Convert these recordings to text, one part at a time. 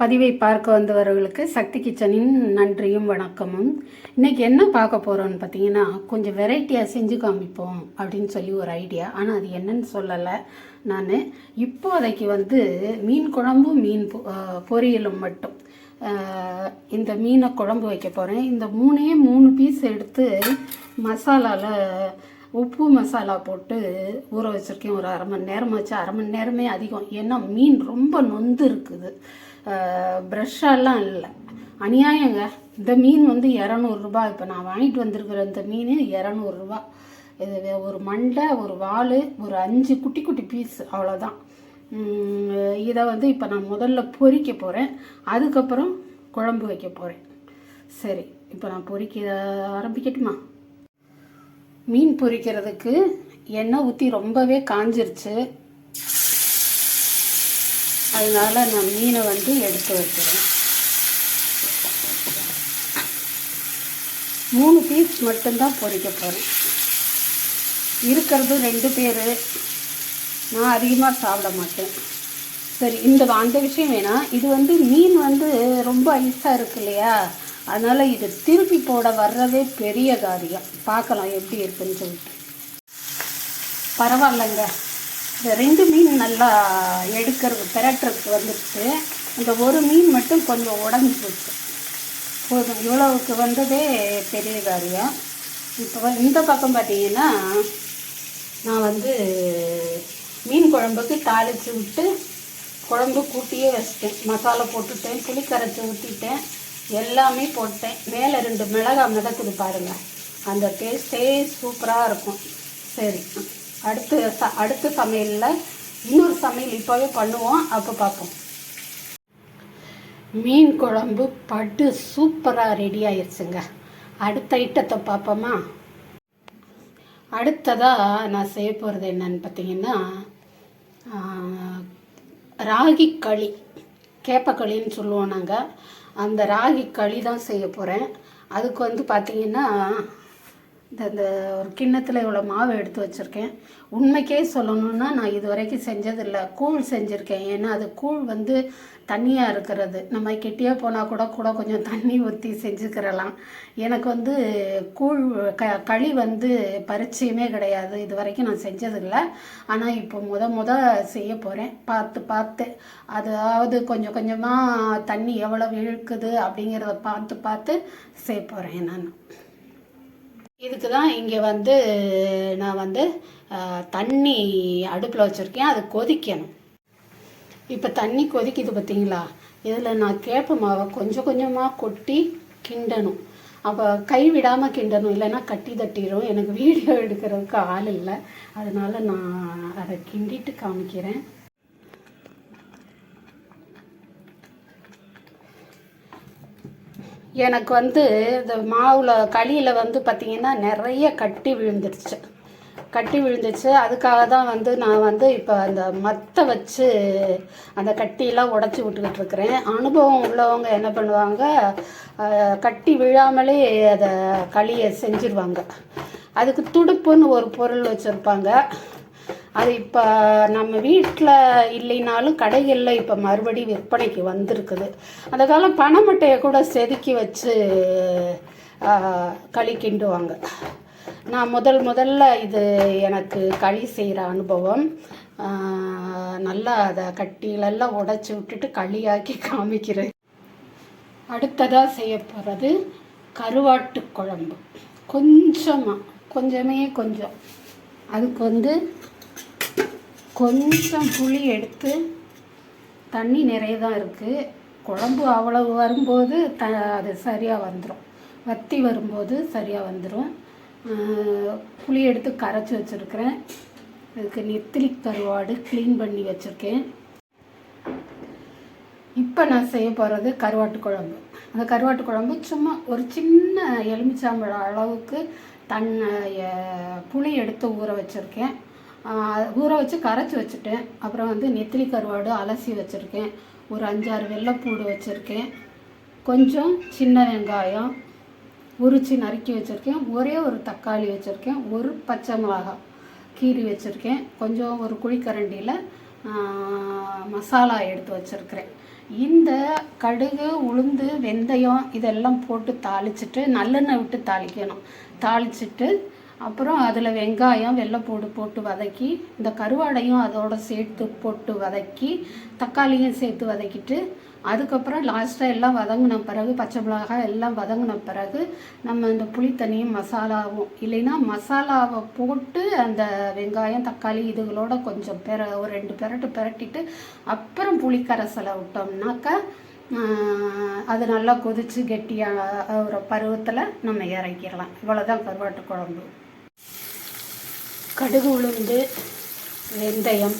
பதிவை பார்க்க வந்தவர்களுக்கு சக்தி கிச்சனின் நன்றியும் வணக்கமும். இன்றைக்கி என்ன பார்க்க போகிறோம்னு பார்த்தீங்கன்னா கொஞ்சம் வெரைட்டியாக செஞ்சு காமிப்போம் அப்படின்னு சொல்லி ஒரு ஐடியா ஆனால் அது என்னன்னு சொல்லலை. நான் இப்போதைக்கு வந்து மீன் குழம்பும் மீன் பொ- பொரியலும் மட்டும். இந்த மீனை குழம்பு வைக்க போகிறேன் இந்த மூணே மூணு பீஸ் எடுத்து மசாலாவில் உப்பு மசாலா போட்டு ஊற வச்சுருக்கேன். ஒரு அரை மணி நேரம் வச்சு அரை மணி நேரமே அதிகம். ஏன்னா மீன் ரொம்ப நொந்து இருக்குது. ப்ரெஷ்ஷெல்லாம் இல்லை. அநியாயங்க. இந்த மீன் வந்து இரநூறுபா. இப்போ நான் வாங்கிட்டு வந்திருக்கிற இந்த மீன் இரநூறுபா. இது ஒரு மண்டை ஒரு வால் ஒரு அஞ்சு குட்டி குட்டி பீஸ் அவ்வளோதான் இதை வந்து இப்போ நான் முதல்ல பொறிக்க போகிறேன் அதுக்கப்புறம் குழம்பு வைக்க போகிறேன் சரி இப்போ நான் பொறிக்க ஆரம்பிக்கட்டுமா? மீன் பொரிக்கிறதுக்கு எண்ணெய் ஊற்றி ரொம்பவே காஞ்சிருச்சு. அதனால நான் மீனை வந்து எடுத்து வைக்கிறேன். மூணு பீஸ் மட்டும்தான் பொறிக்க போகிறேன் இருக்கிறது ரெண்டு பேர். நான் அதிகமாக சாப்பிட மாட்டேன். சரி இந்த அந்த விஷயம் வேணாம் இது வந்து மீன் வந்து ரொம்ப ஐஸாக இருக்கு இல்லையா? அதனால் இது திருப்பி போட வர்றதே பெரிய காரியம். பார்க்கலாம் எப்படி இருக்குன்னு சொல்லிட்டு. பரவாயில்லைங்க. இந்த ரெண்டு மீன் நல்லா எடுக்கிறது பெரட்டுறதுக்கு வந்துடுச்சு இந்த ஒரு மீன் மட்டும் கொஞ்சம் உடஞ்சி போச்சு. போதும். இவ்வளவுக்கு வந்ததே பெரிய காரியம். இப்போ இந்த பக்கம் பார்த்தீங்கன்னா நான் வந்து மீன் குழம்புக்கு தாளித்து விட்டு குழம்பு கூட்டியே வச்சிட்டேன். மசாலா போட்டுட்டேன் புளி கரைச்சி ஊற்றிட்டேன் எல்லாமே போட்டேன். மேலே ரெண்டு மிளகாய் மிதக்குது பாருங்கள் அந்த டேஸ்ட்டே சூப்பராக இருக்கும். சரி. அடுத்து ச அடுத்த சமையலில் இன்னொரு சமையல் இப்போவே பண்ணுவோம். அப்போ பார்ப்போம் மீன் குழம்பு பட்டு சூப்பராக ரெடி ஆயிடுச்சுங்க அடுத்த ஐட்டத்தை பார்ப்போமா அடுத்ததாக நான் செய்ய போகிறது என்னன்னு பார்த்தீங்கன்னா ராகி களி கேப்பக்களின்னு சொல்லுவோம் நாங்கள் அந்த ராகி களி தான் செய்ய போகிறேன் அதுக்கு வந்து பார்த்தீங்கன்னா இந்த இந்த ஒரு கிண்ணத்தில் இவ்வளோ மாவு எடுத்து வச்சுருக்கேன். உண்மைக்கே சொல்லணும்னா நான் இது வரைக்கும் செஞ்சதில்லை. கூழ் செஞ்சுருக்கேன். ஏன்னா அது கூழ் வந்து தண்ணியாக இருக்கிறது. நம்ம கெட்டியாக போனால் கூட கூட கொஞ்சம் தண்ணி ஊற்றி செஞ்சுக்கிறலாம். எனக்கு வந்து கூழ் க களி வந்து பரிச்சயமே கிடையாது. இது வரைக்கும் நான் செஞ்சதில்லை. ஆனால் இப்போ முத முத செய்ய போகிறேன் பார்த்து பார்த்து. அதாவது கொஞ்சம் கொஞ்சமாக தண்ணி எவ்வளோ இழுக்குது அப்படிங்கிறத பார்த்து பார்த்து செய்ய போகிறேன் நான். இதுக்கு தான் இங்கே வந்து நான் வந்து தண்ணி அடுப்பில் வச்சுருக்கேன். அது கொதிக்கணும். இப்போ தண்ணி கொதிக்குது பார்த்தீங்களா இதில் நான் கேப்ப மாவை கொஞ்சம் கொஞ்சமாக கொட்டி கிண்டணும். அப்போ கை விடாமல் கிண்டணும். இல்லைன்னா கட்டி தட்டிடும் எனக்கு வீடியோ எடுக்கிறதுக்கு ஆள் இல்லை. அதனால் நான் அதை கிண்டிட்டு காமிக்கிறேன். எனக்கு வந்து இந்த மாவில் களியில் வந்து பார்த்திங்கன்னா நிறைய கட்டி விழுந்துருச்சு. கட்டி விழுந்துச்சு அதுக்காக தான் வந்து நான் வந்து இப்போ அந்த மத்தை வச்சு அந்த கட்டியெல்லாம் உடச்சி விட்டுக்கிட்டு இருக்கிறேன். அனுபவம் உள்ளவங்க என்ன பண்ணுவாங்க கட்டி விழாமலே அதை களியை செஞ்சிருவாங்க. அதுக்கு துடுப்புன்னு ஒரு பொருள் வச்சுருப்பாங்க. அது இப்போ நம்ம வீட்டில் இல்லைனாலும் கடைகளில் இப்போ மறுபடி விற்பனைக்கு வந்திருக்குது. அந்த காலம் பனைமட்டையை கூட செதுக்கி வச்சு களி கிண்டுவாங்க நான் முதல் முதல்ல இது எனக்கு களி செய்கிற அனுபவம். நல்லா அதை கட்டிலெல்லாம் உடச்சி விட்டுட்டு களியாக்கி காமிக்கிறேன். அடுத்ததாக செய்ய போகிறது கருவாட்டு குழம்பு. கொஞ்சமாக கொஞ்சமே கொஞ்சம். அதுக்கு வந்து கொஞ்சம் புளி எடுத்து தண்ணி நிறைய தான் இருக்குது குழம்பு அவ்வளவு வரும்போது த அது சரியாக வந்துடும் வத்தி வரும்போது சரியாக வந்துடும் புளி எடுத்து கரைச்சி வச்சுருக்கிறேன். அதுக்கு நெத்திலி கருவாடு க்ளீன் பண்ணி வச்சுருக்கேன். இப்போ நான் செய்ய போகிறது கருவாட்டு குழம்பு. அந்த கருவாட்டு குழம்பு சும்மா ஒரு சின்ன எலுமிச்சாம்பழம் அளவுக்கு தன் புளி எடுத்து ஊற வச்சுருக்கேன். ஊற வச்சு கரைச்சி வச்சுட்டேன். அப்புறம் வந்து நெத்திலி கருவாடு அலசி வச்சுருக்கேன். ஒரு அஞ்சாறு வெள்ளைப்பூடு வச்சுருக்கேன். கொஞ்சம் சின்ன வெங்காயம் உரிச்சு நறுக்கி வச்சுருக்கேன். ஒரே ஒரு தக்காளி வச்சுருக்கேன். ஒரு பச்சை மிளகாய் கீறி வச்சுருக்கேன். கொஞ்சம் ஒரு குழிக்கரண்டியில் மசாலா எடுத்து வச்சுருக்கிறேன். இந்த கடுகு உளுந்து வெந்தயம் இதெல்லாம் போட்டு தாளிச்சிட்டு நல்லெண்ணெய் விட்டு தாளிக்கணும். தாளிச்சிட்டு அப்புறம் அதில் வெங்காயம் வெள்ளைப்பூடு போட்டு வதக்கி இந்த கருவாடையும் அதோட சேர்த்து போட்டு வதக்கி தக்காளியும் சேர்த்து வதக்கிட்டு அதுக்கப்புறம் லாஸ்ட்டாக எல்லாம் வதங்கின பிறகு பச்சை மிளகாய் எல்லாம் வதங்கின பிறகு நம்ம இந்த புளித்தண்ணியும் மசாலாவும் இல்லைன்னா மசாலாவை போட்டு அந்த வெங்காயம் தக்காளி இதுகளோட கொஞ்சம் பெற ஒரு ரெண்டு பெரட்டு பெரட்டிட்டு அப்புறம் புளிக்கரைசலை விட்டோம்னாக்கா அது நல்லா கொதித்து கெட்டியாக ஒரு பருவத்தில் நம்ம இறக்கிடலாம். இவ்வளோதான் கருவாட்டு குழம்பு. கடுகு உளுந்து வெந்தயம்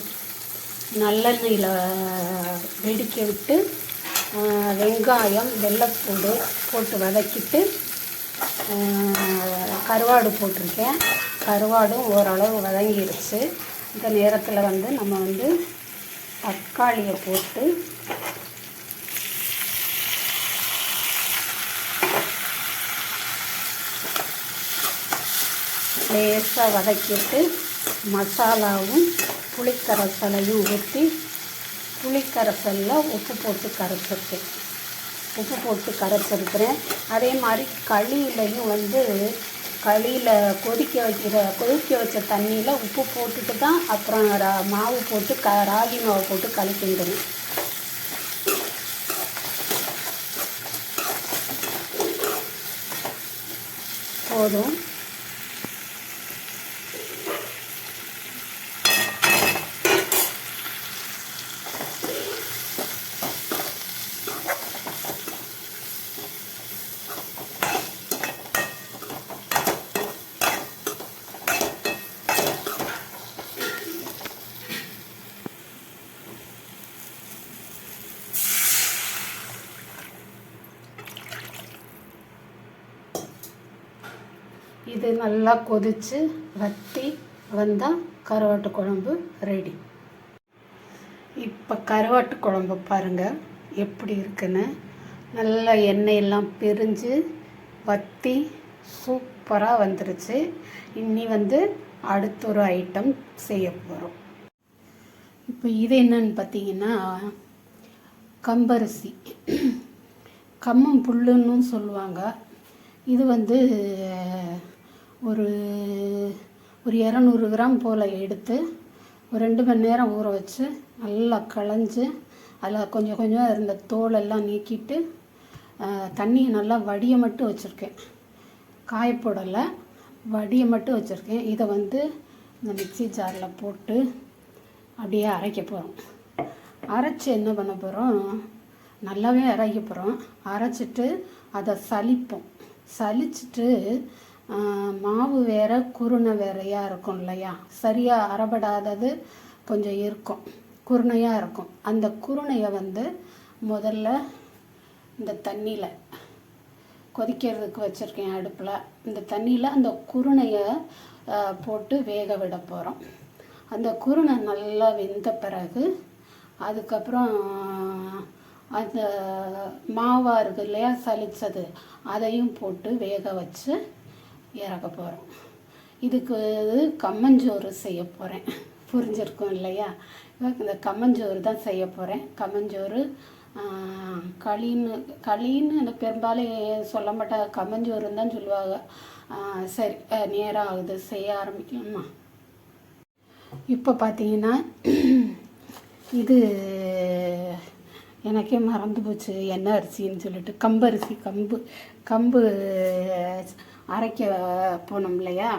நல்லெண்ணெயில் வெடிக்க விட்டு வெங்காயம் வெள்ளைப்பூடு போட்டு வதக்கிட்டு கருவாடு போட்டிருக்கேன். கருவாடும் ஓரளவு வதங்கிடுச்சு இந்த நேரத்தில் வந்து நம்ம வந்து தக்காளியை போட்டு லேசாக வதக்கிட்டு மசாலாவும் புளிக்கரைசலையும் ஊற்றி புளிக்கரைசலில் உப்பு போட்டு கரைச்சிருக்கேன் உப்பு போட்டு கரைச்சிருக்கிறேன். அதே மாதிரி களியிலையும் வந்து களியில் கொதிக்க வைக்கிற கொதிக்க வச்ச தண்ணியில் உப்பு போட்டுட்டு தான் அப்புறம் ரா- மாவு போட்டு க ராகி மாவு போட்டு களி போதும் இது நல்லா கொதித்து வத்தி வந்தால் கருவாட்டு குழம்பு ரெடி இப்போ கருவாட்டு குழம்பு பாருங்கள் எப்படி இருக்குன்னு. நல்லா எண்ணெயெல்லாம் பிரிஞ்சு வத்தி சூப்பராக வந்துருச்சு. இன்னி வந்து அடுத்த ஒரு ஐட்டம் செய்ய போகிறோம் இப்போ இது என்னன்னு பார்த்தீங்கன்னா கம்பரிசி. கம்மம் புல்லுன்னு சொல்லுவாங்க. இது வந்து ஒரு ஒரு இரநூறு கிராம் போல் எடுத்து ஒரு ரெண்டு மணி நேரம் ஊற வச்சு நல்லா களைஞ்சு அதில் கொஞ்சம் கொஞ்சம் இருந்த தோலெல்லாம் நீக்கிட்டு தண்ணியை நல்லா வடிய மட்டும் வச்சுருக்கேன். காயப்போடலை வடிய மட்டும் வச்சுருக்கேன். இதை வந்து இந்த மிக்ஸி ஜாரில் போட்டு அப்படியே அரைக்க போகிறோம் அரைச்சி என்ன பண்ண போகிறோம் நல்லாவே அரைக்க போகிறோம் அரைச்சிட்டு அதை சலிப்போம் சலிச்சிட்டு மாவு வேற குருணை வேறையாக இருக்கும் இல்லையா? சரியாக அறபடாதது கொஞ்சம் இருக்கும். குருணையாக இருக்கும். அந்த குருணையை வந்து முதல்ல இந்த தண்ணியில் கொதிக்கிறதுக்கு வச்சுருக்கேன் அடுப்பில். இந்த தண்ணியில் அந்த குருணையை போட்டு வேக விட போகிறோம் அந்த குருணை நல்லா வெந்த பிறகு அதுக்கப்புறம் அந்த மாவாக இருக்குது இல்லையா சலிச்சது அதையும் போட்டு வேக வச்சு இறக்க போகிறோம் இதுக்கு கம்மஞ்சோறு செய்ய போகிறேன் புரிஞ்சிருக்கும் இல்லையா? இந்த கம்மஞ்சோறு தான் செய்ய போகிறேன் கம்மஞ்சோறு களின்னு களின்னு பெரும்பாலும் சொல்ல மாட்டா கம்மஞ்சோறுன்னு தான் சொல்லுவாங்க. சரி நேரம் ஆகுது. செய்ய ஆரம்பிக்கலாமா? இப்போ பார்த்தீங்கன்னா இது எனக்கே மறந்து போச்சு. என்ன அரிசின்னு சொல்லிட்டு. கம்பரிசி கம்பு கம்பு அரைக்க போனோம் இல்லையா?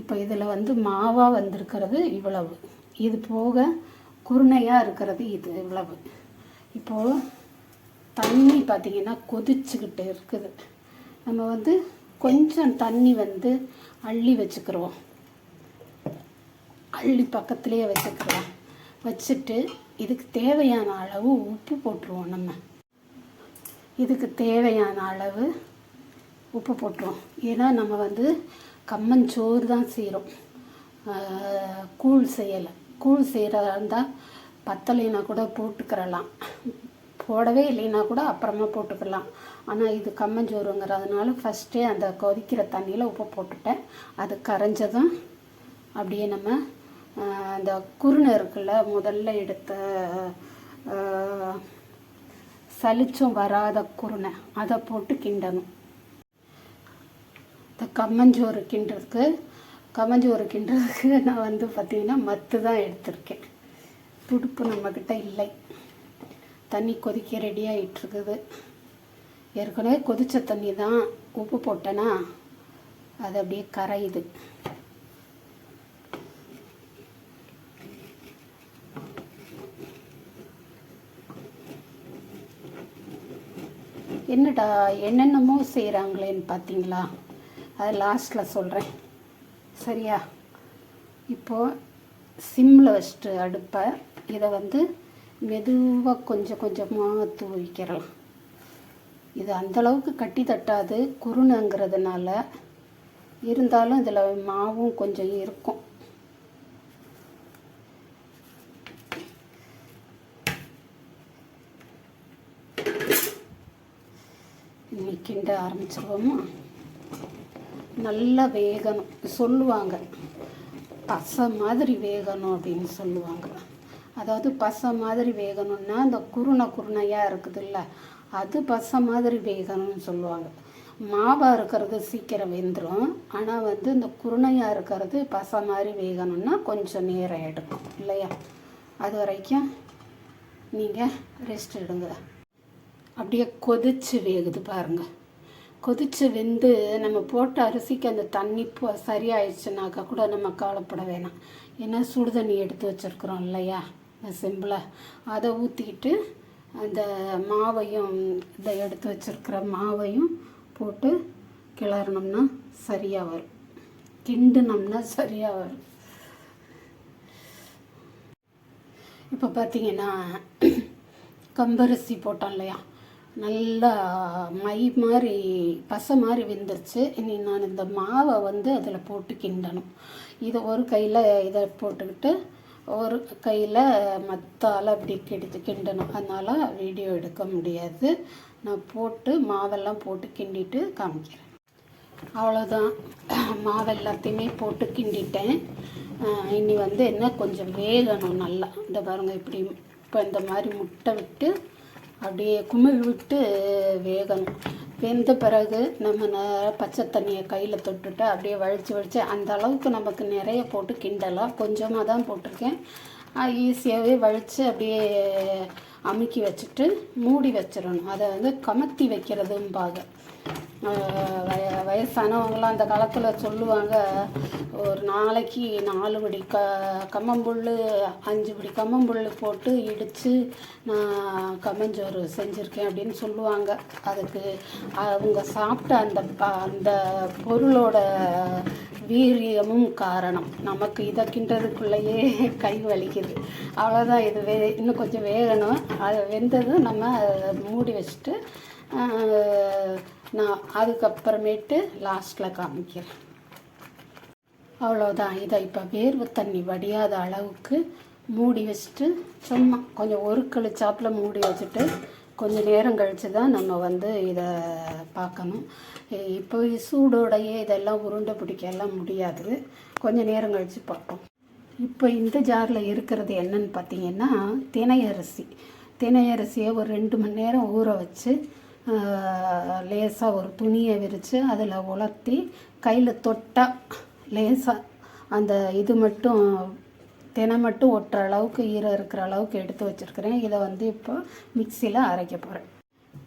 இப்போ இதில் வந்து மாவாக வந்திருக்கிறது இவ்வளவு. இது போக குருணையாக இருக்கிறது இது இவ்வளவு. இப்போது தண்ணி பார்த்திங்கன்னா கொதிச்சுக்கிட்டு இருக்குது. நம்ம வந்து கொஞ்சம் தண்ணி வந்து அள்ளி வச்சுக்கிறோம். அள்ளி பக்கத்துலேயே வச்சுக்கிறோம் வச்சுட்டு இதுக்கு தேவையான அளவு உப்பு போட்டுருவோம் நம்ம. இதுக்கு தேவையான அளவு உப்பு போட்டுருவோம் ஏன்னா நம்ம வந்து கம்மஞ்சோறு தான் செய்கிறோம் கூழ் செய்யலை. கூழ் செய்கிறதா இருந்தால் பத்தலைனா கூட போட்டுக்கிறலாம். போடவே இல்லைன்னா கூட அப்புறமா போட்டுக்கலாம் ஆனால் இது கம்மஞ்சோறுங்கிறதுனால ஃபஸ்ட்டே அந்த கொதிக்கிற தண்ணியில் உப்பு போட்டுட்டேன். அது கரைஞ்சதும் அப்படியே நம்ம அந்த குருணை இருக்குல்ல முதல்ல எடுத்த சலிச்சும் வராத குருணை அதை போட்டு கிண்டணும். இந்த கம்மஞ்சோறு கிண்டுறதுக்கு கம்மஞ்சோறு கிண்டுறதுக்கு நான் வந்து பார்த்திங்கன்னா மத்து தான் எடுத்திருக்கேன். துடுப்பு நம்மக்கிட்ட இல்லை. தண்ணி கொதிக்க ரெடியாகிட்டுருக்குது ஏற்கனவே கொதித்த தண்ணி தான் உப்பு போட்டேன்னா அது அப்படியே கரையுது. என்னடா என்னென்னமோ செய்கிறாங்களேன்னு பார்த்தீங்களா அது லாஸ்ட்டில் சொல்கிறேன் சரியா? இப்போது சிம்மில் வச்சுட்டு அடுப்பை இதை வந்து மெதுவாக கொஞ்சம் கொஞ்சமாக தூவிக்கிறலாம். இது அந்தளவுக்கு கட்டி தட்டாது குருணைங்கிறதுனால இருந்தாலும் இதில் மாவும் கொஞ்சம் இருக்கும். இன்னைக்கு கிண்ட ஆரம்பிச்சிருவோமா? நல்லா வேகணும். சொல்லுவாங்க. பசை மாதிரி வேகணும் அப்படின்னு சொல்லுவாங்க. அதாவது பசை மாதிரி வேகணும்னா அந்த குருணை குருணையாக இருக்குதுல்ல அது பசை மாதிரி வேகணும்னு சொல்லுவாங்க. மாவாக இருக்கிறது சீக்கிரம் வெந்துடும் ஆனால் வந்து இந்த குருணையாக இருக்கிறது பசை மாதிரி வேகணும்னா கொஞ்சம் நேரம் எடுக்கும். இல்லையா? அது வரைக்கும் நீங்கள் ரெஸ்ட் எடுங்க. அப்படியே கொதிச்சு வேகுது பாருங்கள் கொதித்து வெந்து நம்ம போட்ட அரிசிக்கு அந்த தண்ணி போ சரியாயிடுச்சுனாக்கா கூட நம்ம கவலைப்பட வேணாம். ஏன்னா சுடு தண்ணி எடுத்து வச்சுருக்குறோம் இல்லையா? சிம்பிளாக அதை ஊற்றிக்கிட்டு அந்த மாவையும் இதை எடுத்து வச்சுருக்கிற மாவையும் போட்டு கிளறினோம்னா சரியாக வரும். கிண்டுனோம்னா சரியாக வரும். இப்போ பார்த்தீங்கன்னா கம்பரிசி போட்டோம் இல்லையா? நல்லா மை மாதிரி பசை மாதிரி வெந்துருச்சு. இனி நான் இந்த மாவை வந்து அதில் போட்டு கிண்டணும் இதை ஒரு கையில் இதை போட்டுக்கிட்டு ஒரு கையில் மத்தால் அப்படி கெடுத்து கிண்டணும். அதனால் வீடியோ எடுக்க முடியாது. நான் போட்டு மாவெல்லாம் போட்டு கிண்டிட்டு காமிக்கிறேன். அவ்வளோதான். மாவு எல்லாத்தையுமே போட்டு கிண்டிட்டேன். இனி வந்து என்ன கொஞ்சம் வேகணும் நல்லா. இந்த பாருங்க இப்படி இப்போ இந்த மாதிரி முட்டை விட்டு அப்படியே குமிழ் விட்டு வேகணும். வெந்த பிறகு நம்ம ந- பச்சை தண்ணியை கையில் தொட்டுட்டு அப்படியே வழித்து வழித்து அந்த அளவுக்கு நமக்கு நிறைய போட்டு கிண்டலாம் கொஞ்சமாக தான் போட்டிருக்கேன். ஈஸியாகவே வழித்து அப்படியே அமுக்கி வச்சுட்டு மூடி வச்சிடணும். அதை வந்து கமத்தி வைக்கிறதும்பாக. வய வயசானவங்களாம் அந்த காலத்தில் சொல்லுவாங்க ஒரு நாளைக்கு நாலு படி க கம்மம்புல் அஞ்சு படி கம்மம்புல் போட்டு இடித்து நான் கம்மஞ்சோறு செஞ்சுருக்கேன் அப்படின்னு சொல்லுவாங்க. அதுக்கு அவங்க சாப்பிட்ட அந்த அந்த பொருளோட வீரியமும் காரணம். நமக்கு இதை கிண்டதுக்குள்ளேயே கை வலிக்குது. அவ்வளோதான் இது வே இன்னும் கொஞ்சம் வேகணும். அது வெந்ததும் நம்ம மூடி வச்சுட்டு நான் அதுக்கப்புறமேட்டு லாஸ்ட்டில் காமிக்கிறேன். அவ்வளோதான் இதை இப்போ வேர்வு தண்ணி வடியாத அளவுக்கு மூடி வச்சுட்டு சும்மா கொஞ்சம் ஒரு கழிச்சாப்பில் மூடி வச்சுட்டு கொஞ்சம் நேரம் கழித்து தான் நம்ம வந்து இதை பார்க்கணும் இப்போ சூடோடையே இதெல்லாம் உருண்டை பிடிக்கலாம் முடியாது. கொஞ்சம் நேரம் கழித்து பார்ப்போம் இப்போ இந்த ஜாரில் இருக்கிறது என்னன்னு பார்த்தீங்கன்னா தினையரிசி அரிசி. தினை அரிசியை ஒரு ரெண்டு மணி நேரம் ஊற வச்சு லேசாக ஒரு துணியை விரித்து அதில் உலர்த்தி கையில் தொட்டால் லேசாக அந்த இது மட்டும் தினை மட்டும் ஒட்டுற அளவுக்கு ஈரம் இருக்கிற அளவுக்கு எடுத்து வச்சுருக்கிறேன். இதை வந்து இப்போ மிக்சியில் அரைக்க போகிறேன்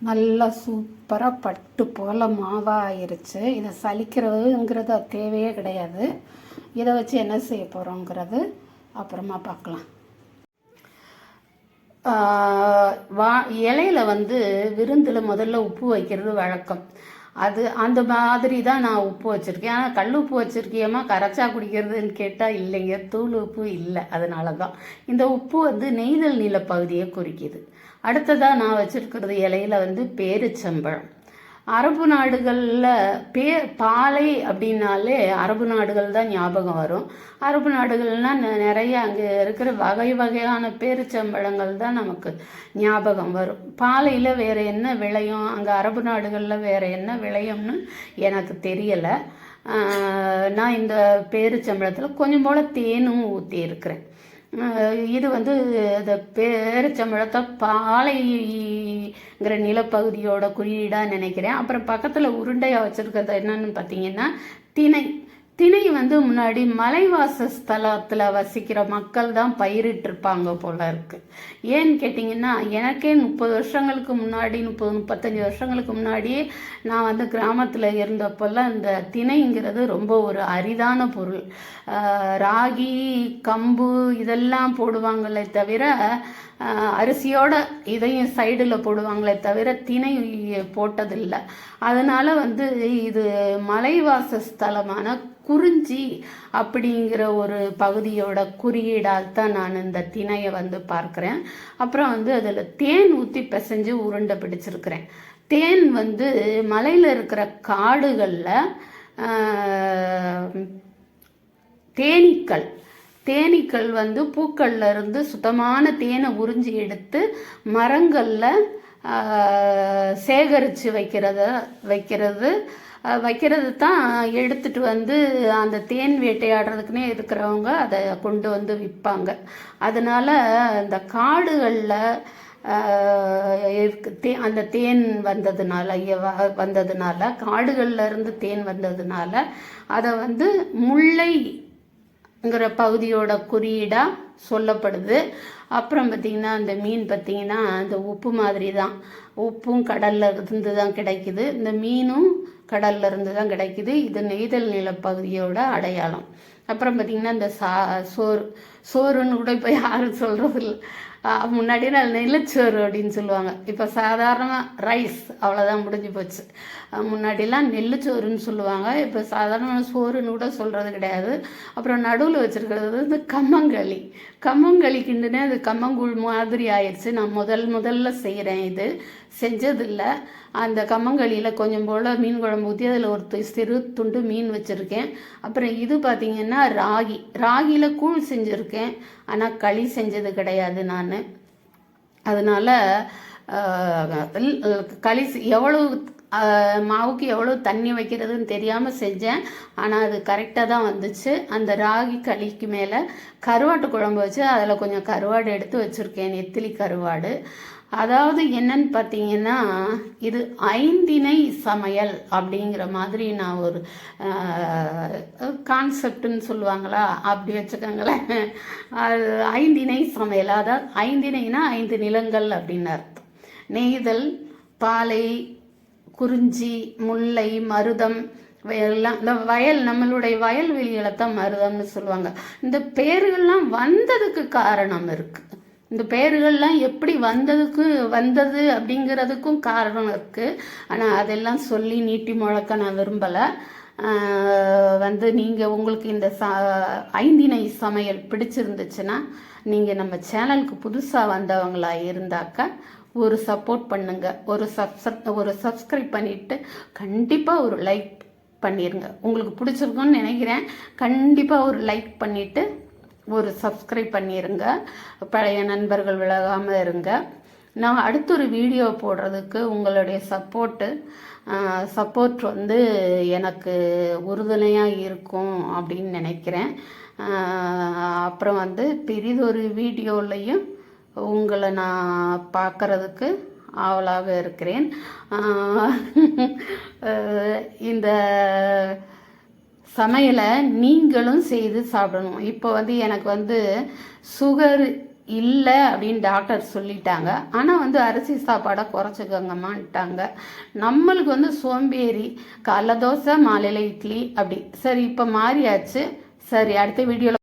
நல்லா சூப்பராக பட்டு போல் மாவாக ஆயிடுச்சு இதை சலிக்கிறதுங்கிறது தேவையே கிடையாது. இதை வச்சு என்ன செய்ய போகிறோங்கிறது அப்புறமா பார்க்கலாம். வா இலையில வந்து விருந்தில் முதல்ல உப்பு வைக்கிறது வழக்கம். அது அந்த மாதிரி தான் நான் உப்பு வச்சுருக்கேன். ஆனால் கல் உப்பு வச்சுருக்கியம்மா? கரைச்சா குடிக்கிறதுன்னு கேட்டால் இல்லைங்க. தூள் உப்பு இல்லை. அதனால தான். இந்த உப்பு வந்து நெய்தல் நில பகுதியை குறிக்கிது. அடுத்ததாக நான் வச்சுருக்கிறது இலையில வந்து பேரிச்சம்பழம். அரபு நாடுகளில் பே பாலை அப்படின்னாலே அரபு நாடுகள் தான் ஞாபகம் வரும். அரபு நாடுகள்னால் நிறைய அங்கே இருக்கிற வகை வகையான பேரிச்சம்பழங்கள் தான் நமக்கு ஞாபகம் வரும். பாலையில் வேறு என்ன விளையும்? அங்கே அரபு நாடுகளில் வேறு என்ன விளையும்னு எனக்கு தெரியலை. நான் இந்த பேரிச்சம்பழத்தில் கொஞ்சம் போல் தேனும் ஊற்றி இருக்கிறேன் இது வந்து இந்த பேரிச்சம்பழத்தை பாலைங்கிற நிலப்பகுதியோட குறியீடாக நினைக்கிறேன். அப்புறம் பக்கத்தில் உருண்டையாக வச்சுருக்கிறது என்னன்னு பார்த்தீங்கன்னா திணை. திணை வந்து முன்னாடி மலைவாச ஸ்தலத்தில் வசிக்கிற மக்கள் தான் பயிரிட்டிருப்பாங்க போல இருக்கு. ஏன்னு கேட்டிங்கன்னா எனக்கே முப்பது வருஷங்களுக்கு முன்னாடி முப்பது முப்பத்தஞ்சு வருஷங்களுக்கு முன்னாடியே நான் வந்து கிராமத்தில் இருந்தப்போல்லாம் இந்த திணைங்கிறது ரொம்ப ஒரு அரிதான பொருள். ராகி கம்பு இதெல்லாம் போடுவாங்களே தவிர அரிசியோட இதையும் சைடில் போடுவாங்களே தவிர திணை போட்டதில்லை. அதனால் வந்து இது மலைவாச ஸ்தலமான குறிஞ்சி அப்படிங்கிற ஒரு பகுதியோட குறியீடாக தான் நான் இந்த திணையை வந்து பார்க்குறேன். அப்புறம் வந்து அதில் தேன் ஊற்றி பிசைஞ்சு உருண்டை பிடிச்சிருக்கிறேன். தேன் வந்து மலையில் இருக்கிற காடுகளில் தேனீக்கள் தேனீக்கள் வந்து பூக்கள்ல இருந்து சுத்தமான தேனை உறிஞ்சி எடுத்து மரங்களில் சேகரித்து வைக்கிறத வைக்கிறது. வைக்கிறது தான் எடுத்துட்டு வந்து அந்த தேன் வேட்டையாடுறதுக்குன்னே இருக்கிறவங்க அதை கொண்டு வந்து விற்பாங்க. அதனால் இந்த காடுகளில் இருக்கு தே அந்த தேன் வந்ததுனால வ- வந்ததுனால காடுகளில் இருந்து தேன் வந்ததுனால அதை வந்து முல்லை ங்கிற பகுதியோட குறியீடாக சொல்லப்படுது. அப்புறம் பார்த்திங்கன்னா அந்த மீன் பார்த்திங்கன்னா அந்த உப்பு மாதிரி தான் உப்பும் கடல்ல இருந்து தான் கிடைக்குது. இந்த மீனும் கடல்ல இருந்து தான் கிடைக்குது. இது நெய்தல் நிலப்பகுதியோட அடையாளம். அப்புறம் பார்த்திங்கன்னா இந்த சா சோறு சோறுன்னு கூட இப்போ யாரும் சொல்கிறது இல்லை முன்னாடி நான் நெல்லுச்சோறு அப்படின்னு சொல்லுவாங்க. இப்போ சாதாரணமாக ரைஸ் அவ்வளோதான் முடிஞ்சு போச்சு. முன்னாடிலாம் நெல்லுச்சோறுன்னு சொல்லுவாங்க. இப்போ சாதாரண சோறுன்னு கூட சொல்கிறது கிடையாது. அப்புறம் நடுவில் வச்சுருக்கிறது வந்து கம்மங்களி கம்மங்களி கிண்டுனே அது கம்மங்கூழ் மாதிரி ஆயிடுச்சு. நான் முதல் முதல்ல செய்கிறேன் இது. செஞ்சதில்லை. அந்த கம்மங்களியில் கொஞ்சம் போல் மீன் குழம்பு ஊற்றி அதில் ஒரு து- சிறு துண்டு மீன் வச்சுருக்கேன். அப்புறம் இது பார்த்திங்கன்னா ராகி. ராகியில் கூழ் செஞ்சுருக்கேன். ஆனால் களி செஞ்சது கிடையாது நான். அதனால் களி செ- எவ்வளவு மாவுக்கு எவ்வளோ தண்ணி வைக்கிறதுன்னு தெரியாமல் செஞ்சேன். ஆனால் அது கரெக்டாக தான் வந்துச்சு. அந்த ராகி களிக்கு மேலே கருவாட்டு குழம்பு வச்சு அதில் கொஞ்சம் கருவாடு எடுத்து வச்சுருக்கேன். நெத்திலி கருவாடு. அதாவது என்னன்னு பார்த்தீங்கன்னா இது ஐந்திணை சமையல் அப்படிங்கிற மாதிரி நான் ஒரு கான்செப்டுன்னு சொல்லுவாங்களா? அப்படி வச்சுக்கோங்களேன். அது ஐந்திணை சமையல். அதாவது ஐந்தினைனா ஐந்து நிலங்கள் அப்படின்னு அர்த்தம். நெய்தல் பாலை குறிஞ்சி முல்லை மருதம் எல்லாம் இந்த வயல் நம்மளுடைய வயல்வெளிகளை தான் மருதம்னு சொல்லுவாங்க. இந்த பேர்கள்லாம் வந்ததுக்கு காரணம் இருக்குது இந்த பெயர்கள்லாம் எப்படி வந்ததுக்கு வந்தது அப்படிங்கிறதுக்கும் காரணம் இருக்குது ஆனால் அதெல்லாம் சொல்லி நீட்டி முழக்க நான் விரும்பலை. வந்து நீங்கள் உங்களுக்கு இந்த ச ஐந்தினை சமையல் பிடிச்சிருந்துச்சுன்னா நீங்கள் நம்ம சேனலுக்கு புதுசாக வந்தவங்களா இருந்தாக்கா ஒரு சப்போர்ட் பண்ணுங்க. ஒரு சப்ஸ்க் ஒரு சப்ஸ்கிரைப் பண்ணிவிட்டு கண்டிப்பாக ஒரு லைக் பண்ணிடுங்க உங்களுக்கு பிடிச்சிருக்கும்னு நினைக்கிறேன். கண்டிப்பாக ஒரு லைக் பண்ணிவிட்டு ஒரு சப்ஸ்கிரைப் பண்ணிடுங்க பழைய நண்பர்கள் விலகாமல் இருங்க. நான் அடுத்த ஒரு வீடியோ போடுறதுக்கு உங்களுடைய சப்போர்ட்டு சப்போர்ட் வந்து எனக்கு உறுதுணையாக இருக்கும் அப்படின்னு நினைக்கிறேன். அப்புறம் வந்து பெரிதொரு வீடியோலையும் உங்களை நான் பார்க்குறதுக்கு ஆவலாக இருக்கிறேன். இந்த சமையலை நீங்களும் செய்து சாப்பிடணும். இப்போ வந்து எனக்கு வந்து சுகர் இல்லை அப்படின்னு டாக்டர் சொல்லிட்டாங்க. ஆனால் வந்து அரிசி சாப்பாடை குறைச்சிக்கோங்கம்மான்ட்டாங்க. நம்மளுக்கு வந்து சோம்பேறி காலைல தோசை மாலையில் இட்லி அப்படி. சரி இப்போ மாறியாச்சு. சரி அடுத்த வீடியோவில்